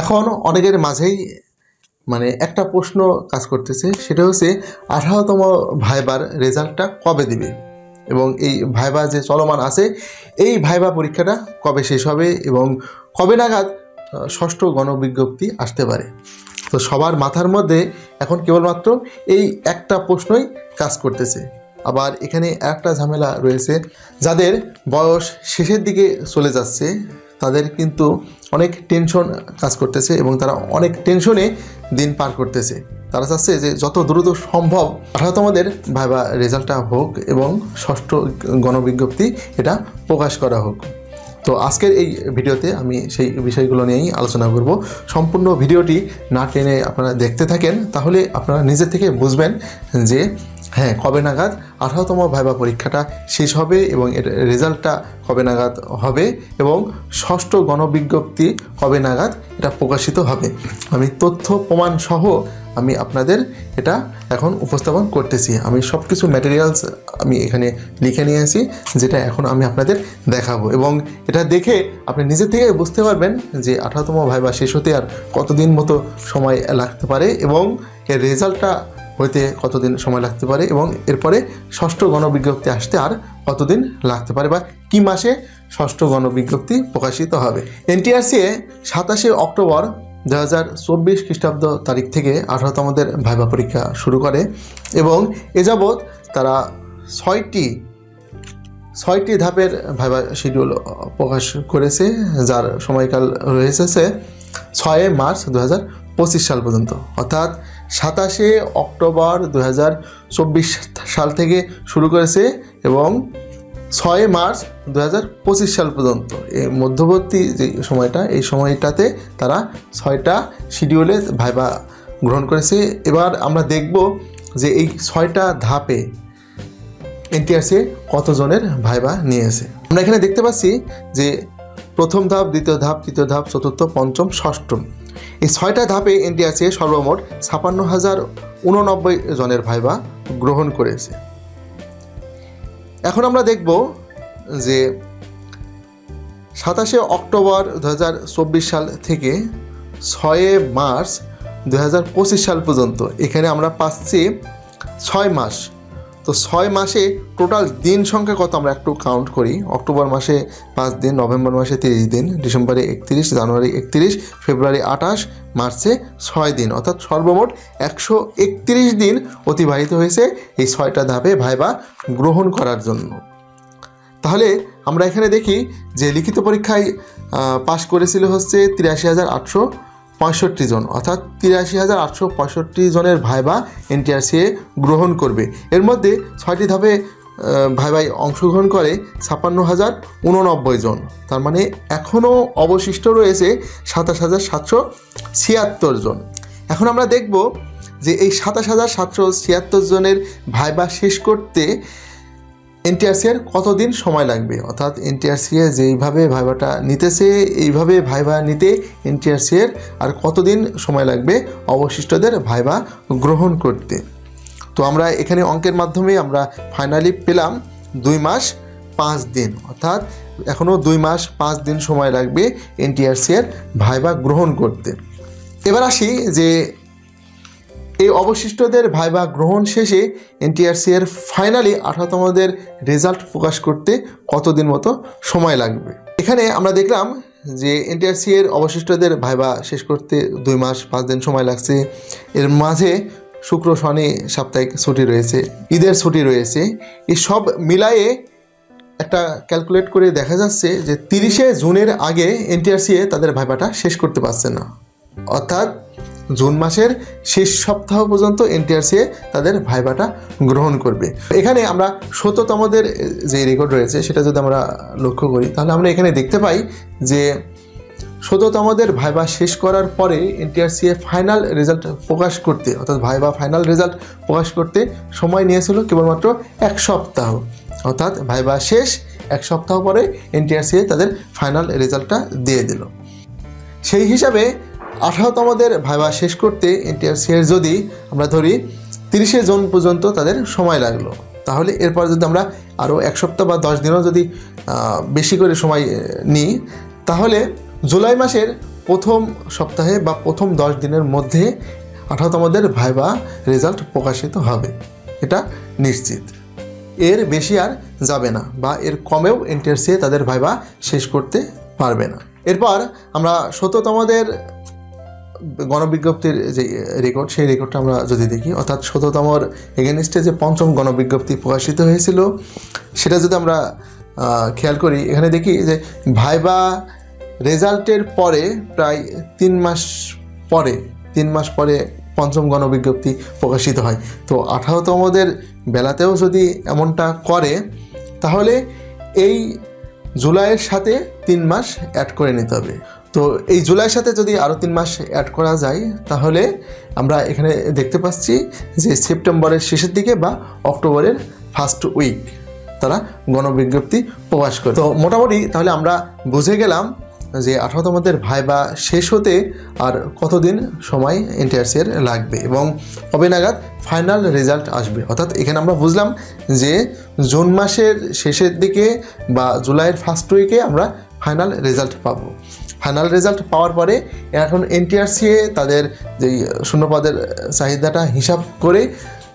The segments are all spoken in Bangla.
এখন অনেকের মাঝেই মানে একটা প্রশ্ন কাজ করতেছে, সেটা হচ্ছে আঠারোতম ভাইবার রেজাল্টটা কবে দিবে? এবং এই ভাইবা যে চলমান আছে, এই ভাইবা পরীক্ষাটা কবে শেষ হবে এবং কবে নাগাদ ষষ্ঠ গণবিজ্ঞপ্তি আসতে পারে? তো সবার মাথার মধ্যে এখন কেবলমাত্র এই একটা প্রশ্নই কাজ করতেছে। আবার এখানে একটা ঝামেলা রয়েছে, যাদের বয়স শেষের দিকে চলে যাচ্ছে, তাদের কিন্তু অনেক টেনশন কাজ করতেছে এবং তারা অনেক টেনশনে দিন পার করতেছে। তারা চাচ্ছে যে যত দ্রুত সম্ভব আঠারোতমদের ভাইবা রেজাল্টটা হোক এবং ষষ্ঠ গণবিজ্ঞপ্তি এটা প্রকাশ করা হোক। তো আজকের এই ভিডিওতে আমি সেই বিষয়গুলো নিয়েই আলোচনা করব। সম্পূর্ণ ভিডিওটি না টেনে আপনারা দেখতে থাকেন, তাহলে আপনারা নিজে থেকে বুঝবেন যে হ্যাঁ কবে নাগাদ? আঠারোতম ভাইবা পরীক্ষাটা শেষ হবে এবং এর রেজাল্টটা কবে নাগাদ হবে এবং ষষ্ঠ গণবিজ্ঞপ্তি কবে নাগাদ? এটা প্রকাশিত হবে। আমি তথ্য, প্রমাণ সহ আমি আপনাদের এটা এখন উপস্থাপন করতেছি। আমি সব কিছু ম্যাটেরিয়ালস আমি এখানে লিখে নিয়েছি, যেটা এখন আমি আপনাদের দেখাবো। এবং এটা দেখে আপনি নিজে থেকে বুঝতে পারবেন যে আঠারোতম ভাইবা শেষ হতে আর কতদিন মতো সময় লাগতে পারে এবং এর রেজাল্টটা হইতে কতদিন সময় লাগতে পারে এবং এরপরে ষষ্ঠ গণবিজ্ঞপ্তি আসতে আর কতদিন লাগতে পারে বা কি মাসে ষষ্ঠ গণবিজ্ঞপ্তি প্রকাশিত হবে? এনটিআরসি সাতাশে অক্টোবর দু হাজার চব্বিশ খ্রিস্টাব্দ তারিখ থেকে আঠারোতমদের ভাইবা পরীক্ষা শুরু করে এবং এ যাবৎ তারা ছয়টি ছয়টি ধাপের ভাইবা শিডিউল প্রকাশ করেছে, যার সময়কাল রয়েছে ছয় মার্চ দু হাজার পঁচিশ সাল পর্যন্ত। অর্থাৎ সাতাশে অক্টোবর দু হাজার চব্বিশ সাল থেকে শুরু করেছে এবং ছয় মার্চ দু হাজার পঁচিশ সাল পর্যন্ত। এই মধ্যবর্তী যে সময়টা, এই সময়টাতে তারা ছয়টা শিডিউলে ভাইবা গ্রহণ করেছে। এবার আমরা দেখব যে এই ছয়টা ধাপে এনটিআরসি কতজনের ভাইবা নিয়েছে। আমরা এখানে দেখতে পাচ্ছি যে প্রথম ধাপ, দ্বিতীয় ধাপ, তৃতীয় ধাপ, চতুর্থ, পঞ্চম ষষ্ঠম এই ছয়টা ধাপে এনটিআরসি সর্বমোট ছাপান্ন হাজার উননব্বই জনের ভাইবা গ্রহণ করেছে। এখন আমরা দেখব যে সাতাশে অক্টোবর দু হাজার চব্বিশ সাল থেকে ছয়ে মার্চ দু হাজার পঁচিশ সাল পর্যন্ত এখানে আমরা পাচ্ছি ছয় মাস। তো ছয় মাসে টোটাল দিন সংখ্যা কত আমরা একটু কাউন্ট করি। অক্টোবর মাসে পাঁচ দিন, নভেম্বর মাসে তিরিশ দিন, ডিসেম্বরে একত্রিশ, জানুয়ারি একত্রিশ, ফেব্রুয়ারি আঠাশ, মার্চে ছয় দিন। অর্থাৎ সর্বমোট একশো একত্রিশ দিন অতিবাহিত হয়েছে এই ছয়টা ধাপে ভাইবা গ্রহণ করার জন্য। তাহলে আমরা এখানে দেখি যে লিখিত পরীক্ষায় পাশ করেছিল হচ্ছে তিরাশি হাজার আটশো পঁয়ষট্টি জন, অর্থাৎ তিরাশি হাজার আটশো পঁয়ষট্টি জনের ভাইবা এনটিআরসিএ গ্রহণ করবে। এর মধ্যে ছয়টি ধাপে ভাইভাই অংশগ্রহণ করে ছাপান্ন হাজার উননব্বই জন। তার মানে এখনও অবশিষ্ট রয়েছে সাতাশ হাজার সাতশো ছিয়াত্তর জন। এখন আমরা দেখব যে এই সাতাশ হাজার সাতশো ছিয়াত্তর জনের ভাইবা শেষ করতে এনটিআরসির কতদিন সময় লাগবে? অর্থাৎ এনটিআরসিএ যেইভাবে ভাইভাটা নিতেছে, এইভাবে ভাইভা নিতে এনটিআরসিএর আর কতদিন সময় লাগবে? অবশিষ্টদের ভাইভা গ্রহণ করতে। তো আমরা এখানে অঙ্কের মাধ্যমে আমরা ফাইনালি পেলাম দুই মাস, পাঁচ দিন। অর্থাৎ এখনও দুই মাস, পাঁচ দিন সময় লাগবে এনটিআরসিএর ভাইভা গ্রহণ করতে। এবার আসি যে এই অবশিষ্টদের ভাইবা গ্রহণ শেষে এনটিআরসি এর ফাইনালি আঠারোতমদের রেজাল্ট প্রকাশ করতে কতদিন মতো সময় লাগবে? এখানে আমরা দেখলাম যে এনটিআরসি এর অবশিষ্টদের ভাইবা শেষ করতে দুই মাস পাঁচ দিন সময় লাগছে। এর মাঝে শুক্র, শনি, সাপ্তাহিক ছুটি রয়েছে, ঈদের ছুটি রয়েছে। এই সব মিলায়ে একটা ক্যালকুলেট করে দেখা যাচ্ছে যে তিরিশে জুনের আগে এনটিআরসিএ তাদের ভাইবাটা শেষ করতে পারছে না। অর্থাৎ জুন মাসের শেষ সপ্তাহ পর্যন্ত এনটিআরসিএ তাদের ভাইবাটা গ্রহণ করবে। এখানে আমরা শততমদের যে রেকর্ড রয়েছে, সেটা যদি আমরা লক্ষ্য করি, তাহলে আমরা এখানে দেখতে পাই যে শততমদের ভাইবা শেষ করার পরে এনটিআরসিএ ফাইনাল রেজাল্ট প্রকাশ করতে, অর্থাৎ ভাইবা ফাইনাল রেজাল্ট প্রকাশ করতে সময় নিয়েছিল কেবলমাত্র এক সপ্তাহ। অর্থাৎ ভাইবা শেষ এক সপ্তাহ পরে এনটিআরসিএ তাদের ফাইনাল রেজাল্টটা দিয়ে দিল। সেই হিসাবে আঠারোতমদের ভাইবা শেষ করতে এনটিআরসি এর যদি আমরা ধরি তিরিশে জুন পর্যন্ত তাদের সময় লাগল। তাহলে এরপর যদি আমরা আরও এক সপ্তাহ বা দশ দিনও যদি বেশি করে সময় নিই, তাহলে জুলাই মাসের প্রথম সপ্তাহে বা প্রথম দশ দিনের মধ্যে আঠারোতমদের ভাইবা রেজাল্ট প্রকাশিত হবে। এটা নিশ্চিত। এর বেশি আর যাবে না বা এর কমেও এনটিআরসিএ তাদের ভাইবা শেষ করতে পারবে না। এরপর আমরা শততমদের গণবিজ্ঞপ্তির যে রেকর্ড সেই রেকর্ডটা আমরা যদি দেখি, অর্থাৎ শততমর এগেনস্টে যে পঞ্চম গণবিজ্ঞপ্তি প্রকাশিত হয়েছিল, সেটা যদি আমরা খেয়াল করি, এখানে দেখি যে ভাইবা রেজাল্টের পরে প্রায় তিন মাস পরে, তিন মাস পরে পঞ্চম গণবিজ্ঞপ্তি প্রকাশিত হয়। তো আঠারোতমদের বেলাতেও যদি এমনটা করে, তাহলে এই জুলাইয়ের সাথে তিন মাস অ্যাড করে নিতে হবে। তো এই জুলাইয়ের সাথে যদি আরও তিন মাস অ্যাড করা যায়, তাহলে আমরা এখানে দেখতে পাচ্ছি যে সেপ্টেম্বরের শেষের দিকে বা অক্টোবরের ফার্স্ট উইক তারা গণবিজ্ঞপ্তি প্রকাশ করে। তো মোটামুটি তাহলে আমরা বুঝে গেলাম যে আঠারোতমদের ভাইবা শেষ হতে আর কতদিন সময় এনটিআরসির লাগবে এবং কবে নাগাদ ফাইনাল রেজাল্ট আসবে। অর্থাৎ এখানে আমরা বুঝলাম যে জুন মাসের শেষের দিকে বা জুলাইয়ের ফার্স্ট উইকে আমরা ফাইনাল রেজাল্ট পাবো। ফাইনাল রেজাল্ট পাওয়ার পরে এখন N T R C A তাদের যেই শূন্যপদের চাহিদাটা হিসাব করে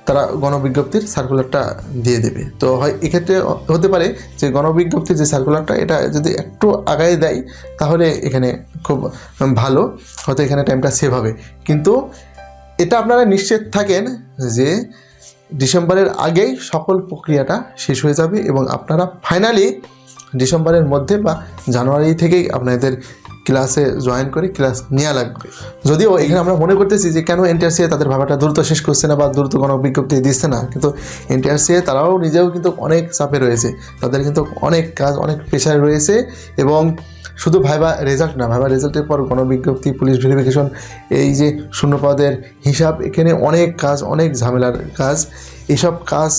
তারা গণবিজ্ঞপ্তির সার্কুলারটা দিয়ে দেবে। তো হয় এক্ষেত্রে হতে পারে যে গণবিজ্ঞপ্তির যে সার্কুলারটা এটা যদি একটু আগায় দেয়, তাহলে এখানে খুব ভালো, হয়তো এখানে টাইমটা সেভ হবে। কিন্তু এটা আপনারা নিশ্চিত থাকেন যে ডিসেম্বরের আগেই সকল প্রক্রিয়াটা শেষ হয়ে যাবে এবং আপনারা ফাইনালি ডিসেম্বরের মধ্যে বা জানুয়ারি থেকেই আপনাদের ক্লাসে জয়েন করে ক্লাস নেওয়া লাগবে। যদিও এখানে আমরা মনে করতেছি যে কেন এনটিআরসিএ তাদের ভাবাটা দ্রুত শেষ করছে না বা দ্রুত কোনো বিজ্ঞপ্তি দিচ্ছে না, কিন্তু এনটিআরসিএ তারাও নিজেও কিন্তু অনেক চাপে রয়েছে। তাদের কিন্তু অনেক কাজ, অনেক প্রেশার রয়েছে এবং শুধু ভাইবা রেজাল্ট না, ভাইবা রেজাল্টের পর গণবিজ্ঞপ্তি পুলিশ ভেরিফিকেশন এই যে শূন্যপদের হিসাব, এখানে অনেক কাজ, অনেক ঝামেলার কাজ। এইসব কাজ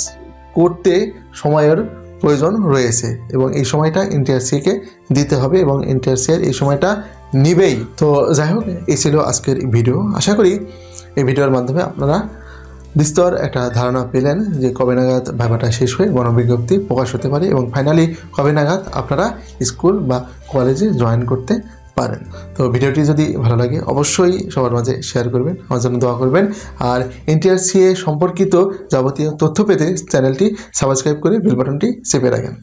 করতে সময়ের প্রয়োজন রয়েছে এবং এই সময়টা এনটিআরসিকে দিতে হবে এবং এনটিআরসির এই সময়টা নিবেই। তো যাই হোক, এই ছিল আজকের ভিডিও। আশা করি এই ভিডিওর মাধ্যমে আপনারা বিস্তর একটা ধারণা পেলেন যে কবে নাগাদ ভাইভাটা শেষ হয়ে গণবিজ্ঞপ্তি প্রকাশ হতে পারে এবং ফাইনালি কবে নাগাদ আপনারা স্কুল বা কলেজে জয়েন করতে পারেন। তো ভিডিওটি যদি ভালো লাগে, অবশ্যই সবার মাঝে শেয়ার করবেন, আমার জন্য দোয়া করবেন। আর এনটিআরসিএ সম্পর্কিত যাবতীয় তথ্য পেতে চ্যানেলটি সাবস্ক্রাইব করে বেল বাটনটি চেপে রাখেন।